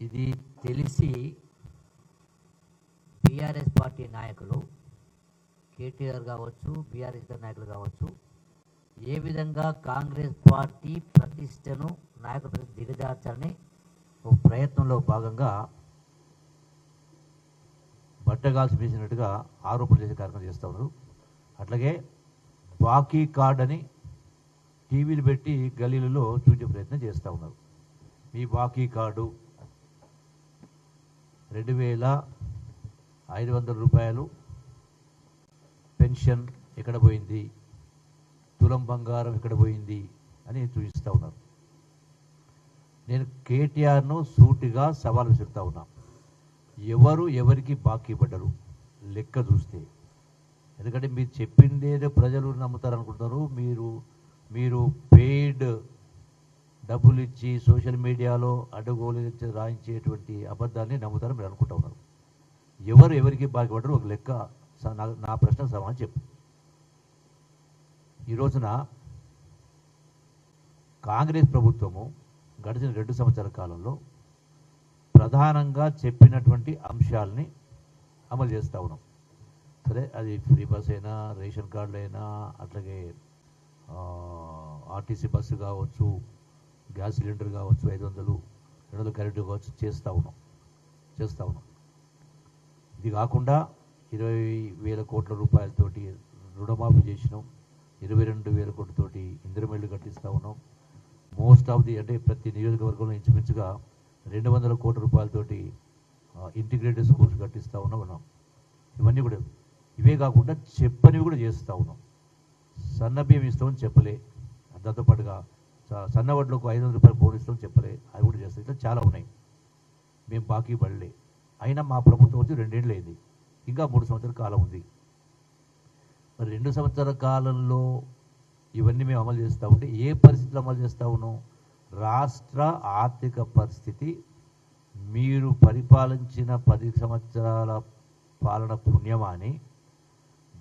ఇది తెలిసి BRS party నాయకులు కేటీఆర్ కావచ్చు బీఆర్ఎస్ నాయకులు కావచ్చు ఏ విధంగా కాంగ్రెస్ పార్టీ ప్రతిష్టను నాయకులు దిగజార్చాలని ఒక ప్రయత్నంలో భాగంగా బట్టగాల్సి వేసినట్టుగా ఆరోపణలు చేసే కార్యక్రమం చేస్తూ ఉన్నారు. అట్లాగే బాకీ కార్డ్ అని టీవీలు పెట్టి గలీలలో చూసే ప్రయత్నం చేస్తూ ఉన్నారు. మీ బాకీ కార్డు రెండు వేల ఐదు వందల రూపాయలు పెన్షన్ ఎక్కడ పోయింది? తులం బంగారం ఎక్కడ పోయింది? అని చూపిస్తూ ఉన్నారు. నేను కేటీఆర్ను సూటిగా సవాల్ విసురుతా ఉన్నా. ఎవరు ఎవరికి బాకీ పడ్డరు? లెక్క చూస్తే. ఎందుకంటే మీరు చెప్పిందేదో ప్రజలు నమ్ముతారు అనుకుంటారు మీరు మీరు పెయిడ్ డబ్బులు ఇచ్చి సోషల్ మీడియాలో అడ్డగోలు రాయించేటువంటి అబద్ధాన్ని నమ్ముతారని మీరు అనుకుంటా ఉన్నారు. ఎవరు ఎవరికి బాగుపడరు ఒక లెక్క స- నా- నా ప్రశ్న సమాధానం చెప్పు. ఈ రోజున కాంగ్రెస్ ప్రభుత్వము గడిచిన రెండు సంవత్సరాల కాలంలో ప్రధానంగా చెప్పినటువంటి అంశాలని అమలు చేస్తూ ఉన్నాం. సరే అది ఫ్రీ బస్ అయినా రేషన్ కార్డులు అయినా అట్లాగే ఆర్టీసీ బస్సు కావచ్చు గ్యాస్ సిలిండర్ కావచ్చు ఐదు వందలు రెండు వందలు కరెంటు కావచ్చు చేస్తూ ఉన్నాం. చేస్తూ ఉన్నాం. ఇది కాకుండా ఇరవై వేల కోట్ల రూపాయలతోటి రుణమాఫీ చేసినాం. ఇరవై రెండు వేల కోట్లతోటి ఇందిరమిల్లు కట్టిస్తూ ఉన్నాం. మోస్ట్ ఆఫ్ ది అంటే ప్రతి నియోజకవర్గంలో ఇంచుమించుగా రెండు వందల కోట్ల రూపాయలతోటి ఇంటిగ్రేటెడ్ స్కూల్స్ కట్టిస్తూ ఉన్నాం ఉన్నాం ఇవన్నీ కూడా ఇవే కాకుండా చెప్పనివి కూడా చేస్తూ ఉన్నాం. సన్నభ్యం ఇస్తామని చెప్పలే. దాంతో సన్నవడ్లకు ఐదు వందల రూపాయలు బోనిస్తాం చెప్పలే. అవి కూడా చేస్తాం. ఇట్లా చాలా ఉన్నాయి. మేము బాకీ పడలే. అయినా మా ప్రభుత్వం వచ్చి రెండేళ్ళు అయింది. ఇంకా మూడు సంవత్సరాల కాలం ఉంది. మరి రెండు సంవత్సరాల కాలంలో ఇవన్నీ మేము అమలు చేస్తూ ఉంటే ఏ పరిస్థితులు అమలు చేస్తూ ఉన్నాం? రాష్ట్ర ఆర్థిక పరిస్థితి మీరు పరిపాలించిన పది సంవత్సరాల పాలన పుణ్యమాని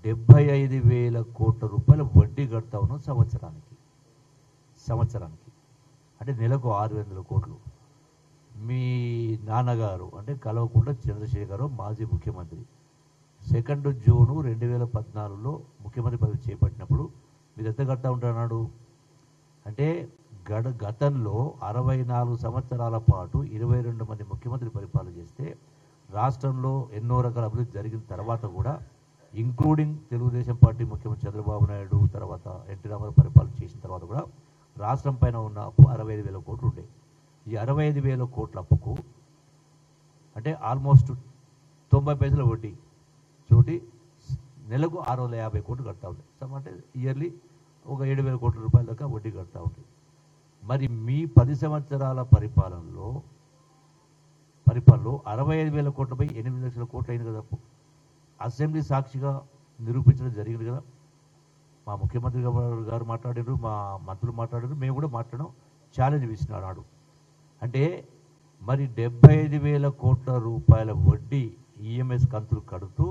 డెబ్బై ఐదు వేల కోట్ల రూపాయల వడ్డీ కడతా ఉన్నాం సంవత్సరానికి. సంవత్సరానికి. అంటే నెలకు ఆరు వందల కోట్లు. మీ నాన్నగారు అంటే కలవకుండా చంద్రశేఖర్ మాజీ ముఖ్యమంత్రి. సెకండ్ జూను రెండు వేల పద్నాలుగులో ముఖ్యమంత్రి పదవి చేపట్టినప్పుడు మీరు ఎంత కడతా ఉంటున్నాడు అంటే గడ గతంలో అరవై నాలుగు సంవత్సరాల పాటు ఇరవై రెండు మంది ముఖ్యమంత్రి పరిపాలన చేస్తే రాష్ట్రంలో ఎన్నో రకాల అభివృద్ధి జరిగిన తర్వాత కూడా ఇంక్లూడింగ్ తెలుగుదేశం పార్టీ ముఖ్యమంత్రి చంద్రబాబు నాయుడు తర్వాత ఎన్టీ రామారావు పరిపాలన చేసిన తర్వాత కూడా రాష్ట్రం పైన ఉన్న అప్పు అరవై ఐదు వేల కోట్లు ఉండే ఈ అరవై ఐదు వేల కోట్ల అప్పుకు అంటే ఆల్మోస్ట్ తొంభై పైసల వడ్డీ చోటి నెలకు ఆరు వందల యాభై కోట్లు కడతా ఉంది అంటే ఇయర్లీ ఒక ఏడు వేల కోట్ల రూపాయల దాకా వడ్డీ కడతా ఉంది మరి మీ పది సంవత్సరాల పరిపాలనలో పరిపాలనలో అరవై ఐదు వేల కోట్లపై ఎనిమిది లక్షల కోట్లు అయింది కదా అప్పు. అసెంబ్లీ సాక్షిగా నిరూపించడం జరిగింది కదా. మా ముఖ్యమంత్రి గారు గారు మాట్లాడారు మా మంత్రులు మాట్లాడారు మేము కూడా మాట్లాడడం ఛాలెంజ్ విసినాడు నాడు అంటే మరి డెబ్బై ఐదు వేల కోట్ల రూపాయల వడ్డీ ఈఎంఎస్ కంతులు కడుతూ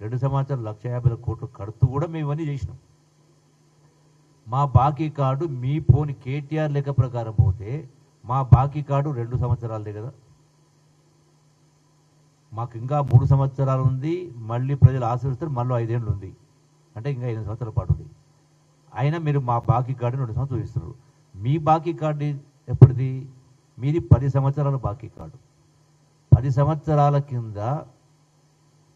రెండు సంవత్సరాలు లక్ష యాభై కోట్లు కడుతూ కూడా మేము ఇవన్నీ చేసినాం. మా బాకీ కార్డు మీ పోని కేటీఆర్ లెక్క ప్రకారం పోతే మా బాకీ కార్డు రెండు సంవత్సరాలదే కదా. మాకు ఇంకా మూడు సంవత్సరాలు ఉంది మళ్ళీ ప్రజలు ఆశీర్వస్తారు మళ్ళీ ఐదేళ్ళు ఉంది. అంటే ఇంకా ఎనిమిది సంవత్సరాల పాటు ఉంది. అయినా మీరు మా బాకీ కార్డు రెండు సంవత్సరాలు ఇస్తున్నారు మీ బాకీ కార్డు ఎప్పటిది మీది పది సంవత్సరాల బాకీ కార్డు. పది సంవత్సరాల కింద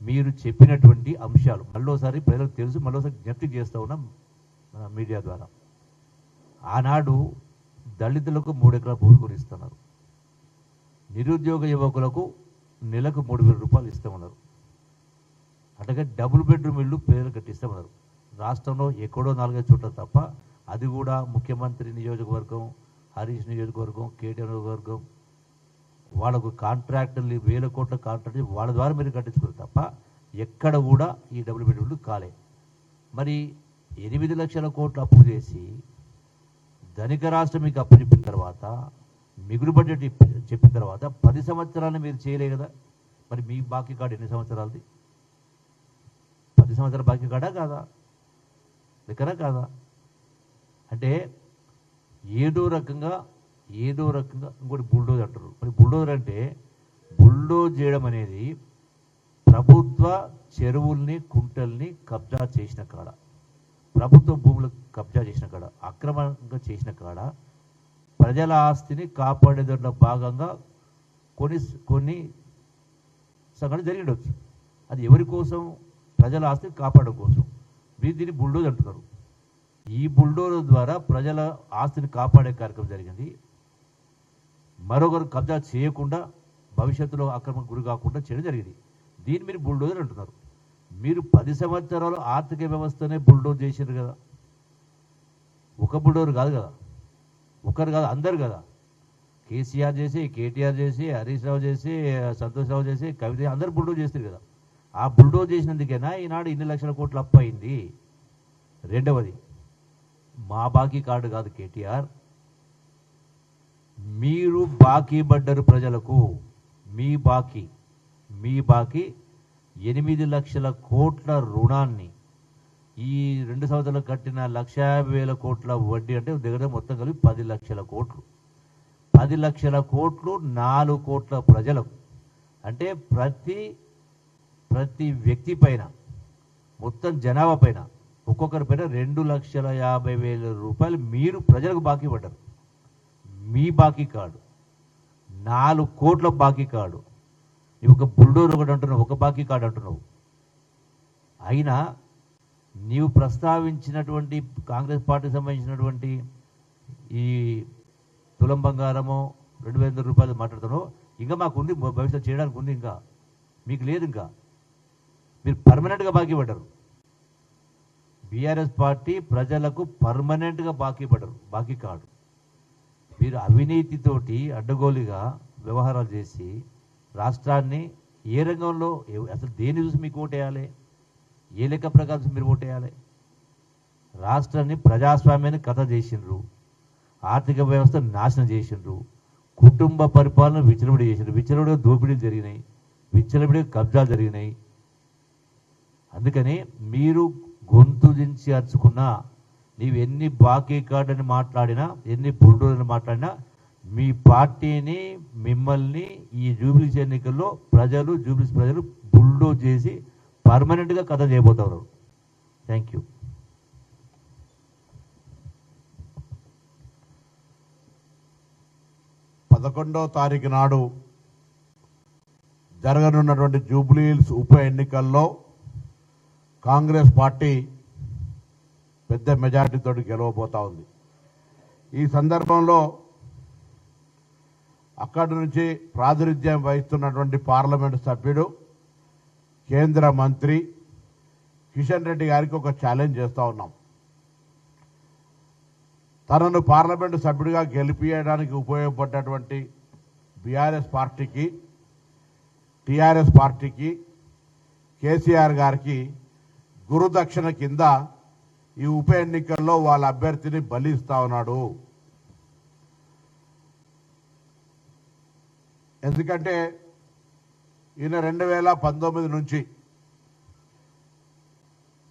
మీరు చెప్పినటువంటి అంశాలు మళ్ళోసారి ప్రజలకు తెలుసు మళ్ళోసారి జ్ఞప్తి చేస్తూ ఉన్నాం మన మీడియా ద్వారా. ఆనాడు దళితులకు మూడు ఎకరాల భూమి కొనిస్తున్నారు. నిరుద్యోగ యువకులకు నెలకు మూడు వేల రూపాయలు ఇస్తామన్నారు అట్లాగే డబుల్ బెడ్రూమ్ ఇల్లు పేర్లు కట్టిస్తామన్నారు రాష్ట్రంలో ఎక్కడో నాలుగైదు చోట్ల తప్ప అది కూడా ముఖ్యమంత్రి నియోజకవర్గం హరీష్ నియోజకవర్గం కేటీ నియోజకవర్గం. వాళ్ళకు కాంట్రాక్టర్లు వేల కోట్ల కాంట్రాక్ట్ వాళ్ళ ద్వారా మీరు కట్టించుకున్నారు తప్ప ఎక్కడ కూడా ఈ డబ్ల్యూ బెడ్రూమ్లు కాలే. మరి ఎనిమిది లక్షల కోట్లు అప్పు చేసి ధనిక రాష్ట్రం మీకు అప్పు చెప్పిన తర్వాత మిగులు బడ్జెట్ ఇప్పి- చెప్పిన తర్వాత పది సంవత్సరాలు మీరు చేయలే కదా. మరి మీ బాకీ కార్డు ఎన్ని సంవత్సరాలది? పది సంవత్సరాల బాకీ కార్డా కాదా? లెక్కనా కాదా? అంటే ఏదో రకంగా ఏదో రకంగా ఇంకోటి బుల్డోజ్ అంటారు. మరి బుల్డోజర్ అంటే బుల్డోజ్ చేయడం అనేది ప్రభుత్వ చెరువుల్ని కుంటల్ని కబ్జా చేసిన కాడ ప్రభుత్వ భూములు కబ్జా చేసిన కాడ అక్రమంగా చేసిన కాడ ప్రజల ఆస్తిని కాపాడే దాంట్లో భాగంగా కొన్ని కొన్ని సంఘటన జరిగిండొచ్చు అది ఎవరి కోసం? ప్రజల ఆస్తిని కాపాడడం కోసం. మీరు దీన్ని బుల్డోజ్ అంటున్నారు. ఈ బుల్డోజర్ ద్వారా ప్రజల ఆస్తిని కాపాడే కార్యక్రమం జరిగింది. మరొకరు కబ్జా చేయకుండా భవిష్యత్తులో అక్రమం గురి కాకుండా చేయడం జరిగింది. దీన్ని మీరు బుల్డోజర్ అంటున్నారు. మీరు పది సంవత్సరాలు ఆర్థిక వ్యవస్థనే బుల్డోజ్ చేశారు కదా. ఒక బుల్డోజర్ కాదు కదా. ఒకరు కాదు అందరు కదా. కేసీఆర్ చేసి కేటీఆర్ చేసి హరీష్ రావు చేసి సంతోష్ రావు చేసి కవిత అందరు బుల్డోజ్ చేస్తారు కదా. ఆ బుల్డో చేసినందుకేనా? ఈనాడు ఇన్ని లక్షల కోట్ల అప్పు అయింది. రెండవది మా బాకీ కార్డు కాదు కేటీఆర్. మీరు బాకీ పడ్డరు ప్రజలకు మీ బాకీ మీ బాకీ ఎనిమిది లక్షల కోట్ల రుణాన్ని ఈ రెండు సంవత్సరాలు కట్టిన లక్ష వేల కోట్ల వడ్డీ అంటే దగ్గర మొత్తం కలిపి పది లక్షల కోట్లు. పది లక్షల కోట్లు నాలుగు కోట్ల ప్రజలకు. అంటే ప్రతి ప్రతి వ్యక్తి పైన మొత్తం జనాభా పైన ఒక్కొక్కరి పైన రెండు లక్షల యాభై వేల రూపాయలు మీరు ప్రజలకు బాకీ పడ్డారు. మీ బాకీ కార్డు నాలుగు కోట్ల బాకీ కార్డు నీవు ఒక బుల్డోర్ ఒకటి అంటున్నావు ఒక బాకీ కార్డు అంటున్నావు. అయినా నీవు ప్రస్తావించినటువంటి కాంగ్రెస్ పార్టీకి సంబంధించినటువంటి ఈ తులం బంగారము రెండు వేల రూపాయలు మాట్లాడుతున్నావు. ఇంకా మాకు ఉంది భవిష్యత్తు చేయడానికి ఉంది ఇంకా. మీకు లేదు ఇంకా. మీరు పర్మనెంట్గా బాకీ పడ్డారు బీఆర్ఎస్ పార్టీ ప్రజలకు పర్మనెంట్గా బాకీ పడరు. బాకీ కార్డు మీరు అవినీతితోటి అడ్డగోలుగా వ్యవహారాలు చేసి రాష్ట్రాన్ని ఏ రంగంలో అసలు దేని చూసి మీకు ఓటేయాలి? ఏ లెక్క ప్రకారం మీరు ఓటేయాలి? రాష్ట్రాన్ని ప్రజాస్వామ్యాన్ని కథ చేసిండ్రు. ఆర్థిక వ్యవస్థ నాశనం చేసిండ్రు. కుటుంబ పరిపాలన విచ్చలవిడి చేసిండ్రు. విచ్చలవిడిగా దోపిడీలు జరిగినాయి. విచ్చలవిడిగా కబ్జాలు జరిగినాయి. అందుకని మీరు గొంతు దించి అరుచుకున్నా నీవు ఎన్ని బాకీ కార్డని మాట్లాడినా ఎన్ని బుల్డోజర్ని మాట్లాడినా మీ పార్టీని మిమ్మల్ని ఈ జూబిలీస్ ఎన్నికల్లో ప్రజలు జూబిలీస్ ప్రజలు బుల్డోజ్ చేసి పర్మనెంట్గా కథ చేయబోతారు. థ్యాంక్ యూ పదకొండవ తారీఖు నాడు జరగనున్నటువంటి జూబ్లీహిల్స్ ఉప ఎన్నికల్లో కాంగ్రెస్ పార్టీ పెద్ద మెజార్టీతో గెలవబోతా ఉంది. ఈ సందర్భంలో అక్కడి నుంచి ప్రాతినిధ్యం వహిస్తున్నటువంటి పార్లమెంటు సభ్యుడు కేంద్ర మంత్రి కిషన్ రెడ్డి గారికి ఒక ఛాలెంజ్ చేస్తూ ఉన్నాం. తనను పార్లమెంటు సభ్యుడిగా గెలిపించడానికి ఉపయోగపడ్డటువంటి బీఆర్ఎస్ పార్టీకి టీఆర్ఎస్ పార్టీకి కేసీఆర్ గారికి గురుదక్షిణ కింద ఈ ఉప ఎన్నికల్లో వాళ్ళ అభ్యర్థిని బలిస్తా ఉన్నాడు. ఎందుకంటే ఈయన రెండు వేల పంతొమ్మిది నుంచి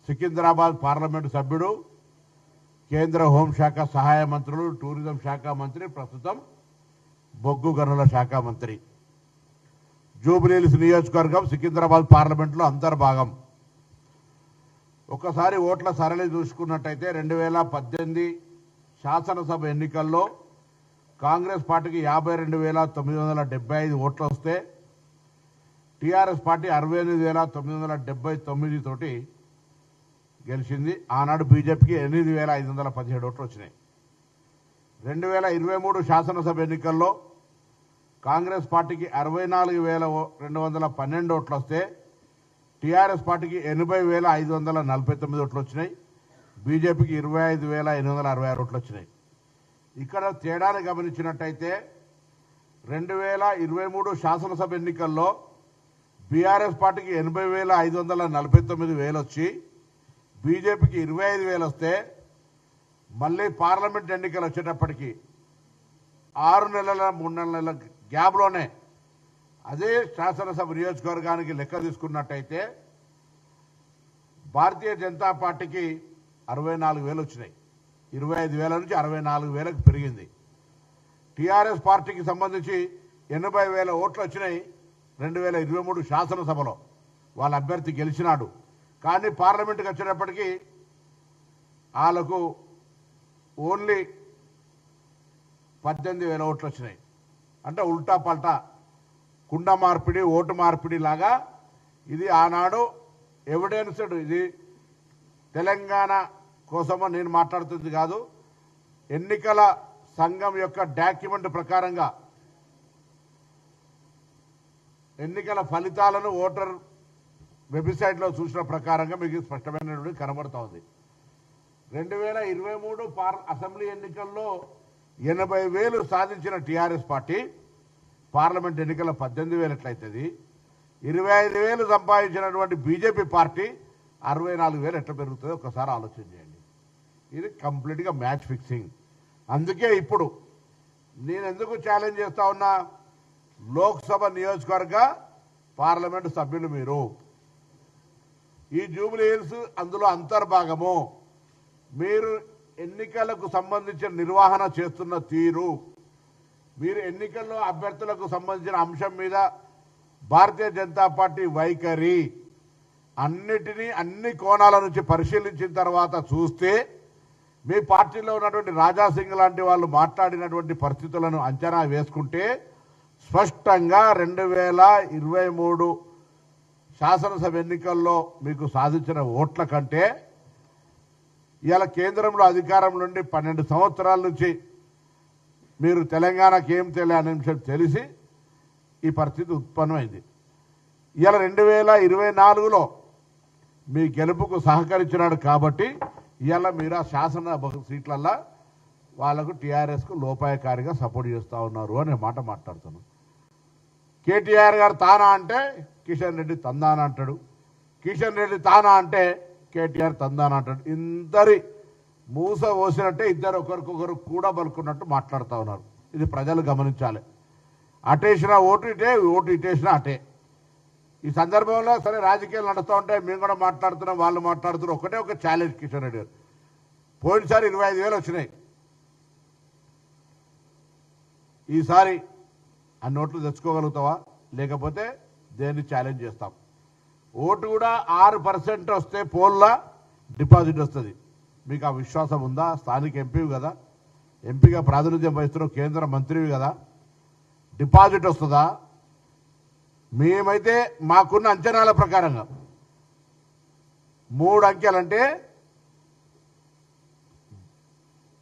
సికింద్రాబాద్ పార్లమెంటు సభ్యుడు కేంద్ర హోంశాఖ సహాయ మంత్రులు టూరిజం శాఖ మంత్రి ప్రస్తుతం బొగ్గు గనుల శాఖ మంత్రి. జూబ్లీహిల్స్ నియోజకవర్గం సికింద్రాబాద్ పార్లమెంట్లో అంతర్భాగం. ఒకసారి ఓట్ల సరళి చూసుకున్నట్టయితే రెండు వేల పద్దెనిమిది శాసనసభ ఎన్నికల్లో కాంగ్రెస్ పార్టీకి యాభై రెండు వేల తొమ్మిది వందల డెబ్బై ఐదు ఓట్లు వస్తే టీఆర్ఎస్ పార్టీ అరవై ఎనిమిది వేల తొమ్మిది వందల డెబ్బై తొమ్మిది తోటి గెలిచింది. ఆనాడు బీజేపీకి ఎనిమిది వేల ఐదు వందల పదిహేడు ఓట్లు వచ్చినాయి. రెండు వేల ఇరవై మూడు శాసనసభ ఎన్నికల్లో కాంగ్రెస్ పార్టీకి అరవై నాలుగు వేల ఓ- రెండు వందల పన్నెండు ఓట్లు వస్తే టీఆర్ఎస్ పార్టీకి ఎనభై వేల ఐదు వందల నలభై తొమ్మిది ఓట్లు వచ్చినాయి. బీజేపీకి ఇరవై ఐదు వేల ఎనిమిది వందల అరవై ఆరు ఓట్లు వచ్చినాయి. ఇక్కడ తేడాను గమనించినట్టయితే రెండు వేల ఇరవై మూడు శాసనసభ ఎన్నికల్లో బీఆర్ఎస్ పార్టీకి ఎనభై వేల ఐదు వందల నలభై తొమ్మిది వేలు వచ్చి బీజేపీకి ఇరవై ఐదు వేలు వస్తే మళ్ళీ పార్లమెంట్ ఎన్నికలు వచ్చేటప్పటికి ఆరు నెలల మూడు నెలల గ్యాప్లోనే అదే శాసనసభ నియోజకవర్గానికి లెక్క తీసుకున్నట్టయితే భారతీయ జనతా పార్టీకి అరవై నాలుగు వేలు వచ్చినాయి. ఇరవై ఐదు వేల నుంచి అరవై నాలుగు వేలకు పెరిగింది. టీఆర్ఎస్ పార్టీకి సంబంధించి ఎనభై వేల ఓట్లు వచ్చినాయి. రెండు వేల ఇరవై మూడు శాసనసభలో వాళ్ళ అభ్యర్థి గెలిచినాడు. కానీ పార్లమెంట్కి వచ్చినప్పటికీ వాళ్ళకు ఓన్లీ పద్దెనిమిది వేల ఓట్లు వచ్చినాయి. అంటే ఉల్టా పల్టా కుండ మార్పిడి ఓటు మార్పిడి లాగా ఇది ఆనాడు ఎవిడెన్స్డ్ ఇది తెలంగాణ కోసమో నేను మాట్లాడుతుంది కాదు. ఎన్నికల సంఘం యొక్క డాక్యుమెంట్ ప్రకారంగా ఎన్నికల ఫలితాలను ఓటర్ వెబ్సైట్లో చూసిన ప్రకారంగా మీకు స్పష్టమైనటువంటి కనబడుతూ ఉంది. రెండు వేల ఇరవై మూడు పార్ అసెంబ్లీ ఎన్నికల్లో ఎనభై వేలు సాధించిన టీఆర్ఎస్ పార్టీ పార్లమెంట్ ఎన్నికల పద్దెనిమిది వేలు ఎట్లయితుంది? ఇరవై ఐదు వేలు సంపాదించినటువంటి బీజేపీ పార్టీ అరవై నాలుగు వేలు ఎట్లా పెరుగుతుందో ఒకసారి ఆలోచన చేయండి. ఇది కంప్లీట్గా మ్యాచ్ ఫిక్సింగ్. అందుకే ఇప్పుడు నేను ఎందుకు ఛాలెంజ్ చేస్తా ఉన్నా? లోక్సభ నియోజకవర్గ పార్లమెంటు సభ్యులు మీరు. ఈ జూబ్లీ హిల్స్ అందులో అంతర్భాగము. మీరు ఎన్నికలకు సంబంధించిన నిర్వహణ చేస్తున్న తీరు. మీరు ఎన్నికల్లో అభ్యర్థులకు సంబంధించిన అంశం మీద భారతీయ జనతా పార్టీ వైఖరి అన్నిటినీ అన్ని కోణాల నుంచి పరిశీలించిన తర్వాత చూస్తే మీ పార్టీలో ఉన్నటువంటి రాజాసింగ్ లాంటి వాళ్ళు మాట్లాడినటువంటి పరిస్థితులను అంచనా వేసుకుంటే స్పష్టంగా రెండు వేల ఇరవై మూడు శాసనసభ ఎన్నికల్లో మీకు సాధించిన ఓట్ల కంటే ఇవాళ కేంద్రంలో అధికారం నుండి పన్నెండు సంవత్సరాల నుంచి మీరు తెలంగాణకి ఏం తెలియని విషయం తెలిసి ఈ పరిస్థితి ఉత్పన్నమైంది. ఇలా రెండు వేల ఇరవై నాలుగులో మీ గెలుపుకు సహకరించినాడు కాబట్టి ఇలా మీరు ఆ శాసన సీట్లల్లో వాళ్ళకు టీఆర్ఎస్కు లోపాయకారిగా సపోర్ట్ చేస్తూ ఉన్నారు అనే మాట మాట్లాడుతున్నాను కేటీఆర్ గారు తానా అంటే కిషన్ రెడ్డి తందానా అంటాడు. కిషన్ రెడ్డి తానా అంటే కేటీఆర్ తందానా అంటాడు. ఇద్దరి మూస పోసినట్టే ఇద్దరు ఒకరికొకరు కూడా బలుకున్నట్టు మాట్లాడుతూ ఉన్నారు. ఇది ప్రజలు గమనించాలి. అటేసిన ఓటు ఇటే ఓటు ఇటేసిన అటే. ఈ సందర్భంలో సరే రాజకీయాలు నడుస్తూ ఉంటాయి మేము కూడా మాట్లాడుతున్నాం వాళ్ళు మాట్లాడుతున్నారు. ఒకటే ఒక ఛాలెంజ్ కిషన్ రెడ్డి గారు. పోయినసారి ఇరవై ఐదు వేలు వచ్చినాయి. ఈసారి ఆ నోట్లు తెచ్చుకోగలుగుతావా? లేకపోతే దేన్ని ఛాలెంజ్ చేస్తాం? ఓటు కూడా ఆరు పర్సెంట్ వస్తే పోల్లా డిపాజిట్ వస్తుంది. మీకు ఆ విశ్వాసం ఉందా? స్థానిక ఎంపీవి కదా. ఎంపీగా ప్రాతినిధ్యం వహిస్తున్నావు కేంద్ర మంత్రివి కదా. డిపాజిట్ వస్తుందా? మేమైతే మాకున్న అంచనాల ప్రకారంగా మూడు అంకెలంటే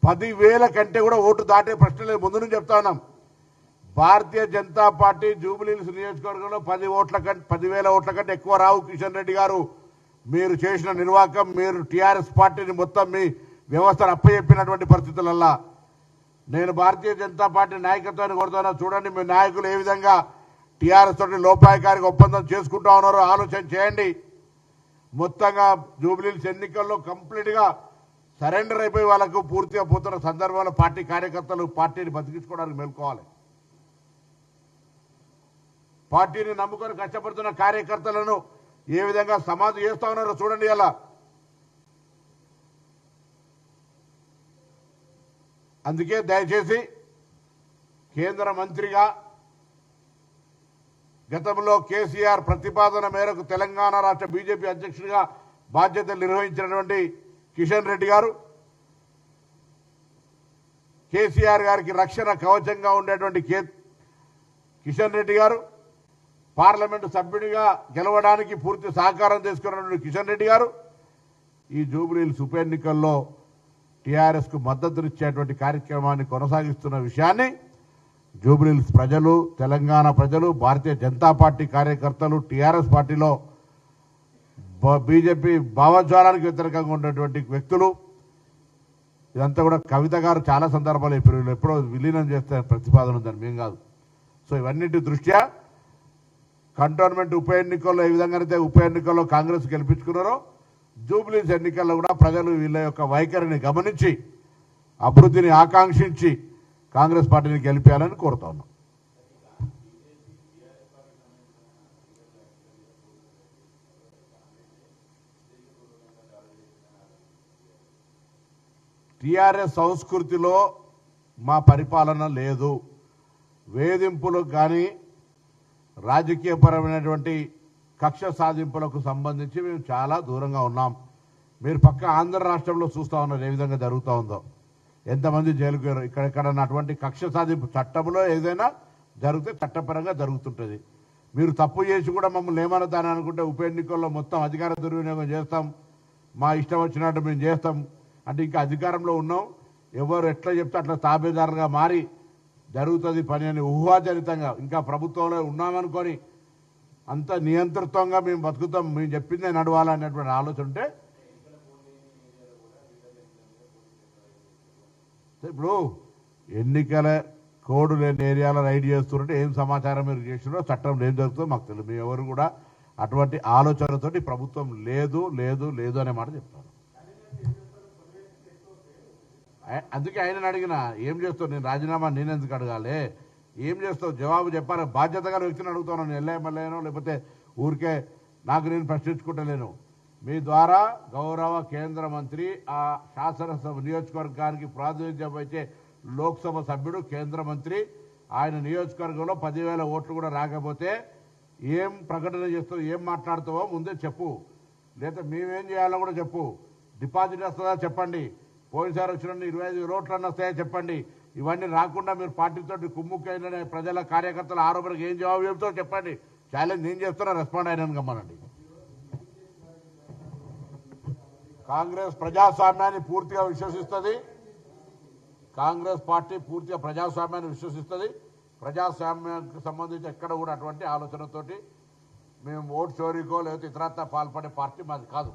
పదివేల కంటే కూడా ఓటు దాటే ప్రశ్న లేదు. ముందు నుంచి చెప్తా ఉన్నాం. భారతీయ జనతా పార్టీ జూబిలీస్ నియోజకవర్గంలో పది ఓట్ల కంటే పదివేల ఓట్ల కంటే ఎక్కువ రావు కిషన్ రెడ్డి గారు. మీరు చేసిన నిర్వాహకం మీరు టీఆర్ఎస్ పార్టీని మొత్తం మీ వ్యవస్థను అప్పచెప్పినటువంటి పరిస్థితులల్లా. నేను భారతీయ జనతా పార్టీ నాయకత్వాన్ని కోరుతున్నా. చూడండి మీ నాయకులు ఏ విధంగా టీఆర్ఎస్ తోటి లోపాయకారిక ఒప్పందం చేసుకుంటా ఉన్నారో ఆలోచన చేయండి. మొత్తంగా జూబ్లీస్ ఎన్నికల్లో కంప్లీట్గా సరెండర్ అయిపోయి వాళ్ళకు పూర్తిగా పోతున్న సందర్భంలో పార్టీ కార్యకర్తలు పార్టీని బతికించుకోవడానికి మేల్కోవాలి. పార్టీని నమ్ముకొని కష్టపడుతున్న కార్యకర్తలను ఏ విధంగా సమాధి చేస్తా ఉన్నారో చూడండి అలా. అందుకే దయచేసి కేంద్ర మంత్రిగా గతంలో కేసీఆర్ ప్రతిపాదన మేరకు తెలంగాణ రాష్ట్ర బీజేపీ అధ్యక్షుడిగా బాధ్యతలు నిర్వహించినటువంటి కిషన్ రెడ్డి గారు కేసీఆర్ గారికి రక్షణ కవచంగా ఉండేటువంటి కిషన్ రెడ్డి గారు పార్లమెంటు సభ్యుడిగా గెలవడానికి పూర్తి సహకారం తీసుకున్నటువంటి కిషన్ రెడ్డి గారు ఈ జూబ్లీహిల్స్ ఉప ఎన్నికల్లో టీఆర్ఎస్కు మద్దతునిచ్చేటువంటి కార్యక్రమాన్ని కొనసాగిస్తున్న విషయాన్ని జూబ్లీహిల్స్ ప్రజలు తెలంగాణ ప్రజలు భారతీయ జనతా పార్టీ కార్యకర్తలు టీఆర్ఎస్ పార్టీలో బ- బీజేపీ భావజ్వాలానికి వ్యతిరేకంగా ఉన్నటువంటి వ్యక్తులు ఇదంతా కూడా కవిత గారు చాలా సందర్భాలు ఎప్పుడు ఎప్పుడో విలీనం చేస్తే ప్రతిపాదన ఉందని మేము కాదు. సో ఇవన్నిటి దృష్ట్యా కంటోన్మెంట్ ఉప ఎన్నికల్లో ఏ విధంగానైతే ఉప ఎన్నికల్లో కాంగ్రెస్ గెలిపించుకున్నారో జూబ్లీస్ ఎన్నికల్లో కూడా ప్రజలు వీళ్ళ యొక్క వైఖరిని గమనించి అభివృద్ధిని ఆకాంక్షించి కాంగ్రెస్ పార్టీని గెలిపేయాలని కోరుతా ఉన్నాం. టిఆర్ఎస్ సంస్కృతిలో మా పరిపాలన లేదు. వేధింపులకు కానీ రాజకీయపరమైనటువంటి కక్ష సాధింపులకు సంబంధించి మేము చాలా దూరంగా ఉన్నాం. మీరు పక్క ఆంధ్ర రాష్ట్రంలో చూస్తూ ఉన్నారు ఏ విధంగా జరుగుతూ ఉందో. ఎంతమంది జైలుకు ఇక్కడెక్కడ అటువంటి కక్ష సాధింపు చట్టంలో ఏదైనా జరిగితే చట్టపరంగా జరుగుతుంటుంది. మీరు తప్పు చేసి కూడా మమ్మల్ని ఏమనతాని అనుకుంటే ఉప ఎన్నికల్లో మొత్తం అధికార దుర్వినియోగం చేస్తాం. మా ఇష్టం వచ్చినట్టు మేము చేస్తాం. అంటే ఇంకా అధికారంలో ఉన్నాం. ఎవరు ఎట్లా చెప్తే అట్లా తాబేదారుగా మారి జరుగుతుంది పని అని ఊహాజనితంగా. ఇంకా ప్రభుత్వంలో ఉన్నామనుకొని అంత నియంత్రిత్వంగా మేము బతుకుతాం. మేము చెప్పిందే నడవాలనేటువంటి ఆలోచన ఉంటే ఇప్పుడు ఎన్నికల కోడ్ లేని ఏరియాలో రైడ్ చేస్తుంటే ఏం సమాచారం మీరు చేసినో చట్టం ఏం జరుగుతుందో మాకు తెలియదు. మేము ఎవరు కూడా అటువంటి ఆలోచనతోటి ప్రభుత్వం లేదు లేదు లేదు అనే మాట చెప్తాను అందుకే ఆయన అడిగిన ఏం చేస్తావు? నేను రాజీనామా నేను ఎందుకు అడగాలి? ఏం చేస్తావు? జవాబు చెప్పాలి. బాధ్యతగా వ్యక్తిని అడుగుతాను నేను ఎల్ఐఎంఎల్ఏనో లేకపోతే ఊరికే నాకు నేను ప్రశ్నించుకుంటలేను. మీ ద్వారా గౌరవ కేంద్ర మంత్రి ఆ శాసనసభ నియోజకవర్గానికి ప్రాతినిధ్యం వచ్చే లోక్సభ సభ్యుడు కేంద్ర మంత్రి ఆయన నియోజకవర్గంలో పదివేల ఓట్లు కూడా రాకపోతే ఏం ప్రకటన చేస్తావు? ఏం మాట్లాడుతావో ముందే చెప్పు. లేదా మేమేం చేయాలో కూడా చెప్పు. డిపాజిట్ వస్తుందా? చెప్పండి. పోయినసారి వచ్చిన ఇరవై ఐదు రోడ్లన్నీ వస్తాయా చెప్పండి. ఇవన్నీ రాకుండా మీరు పార్టీతో కుమ్ముక్కైన ప్రజల కార్యకర్తల ఆరోపణకు ఏం జవాబు చెబుతారో చెప్పండి. ఛాలెంజ్ నేను చేస్తున్నా రెస్పాండ్ అయినాను గమ్మనండి. కాంగ్రెస్ ప్రజాస్వామ్యాన్ని పూర్తిగా విశ్వసిస్తుంది. కాంగ్రెస్ పార్టీ పూర్తిగా ప్రజాస్వామ్యాన్ని విశ్వసిస్తుంది. ప్రజాస్వామ్యానికి సంబంధించి ఎక్కడ కూడా అటువంటి ఆలోచనతోటి మేము ఓట్ చోరీకో లేకపోతే ఇతరత్తా పాల్పడే పార్టీ మాది కాదు.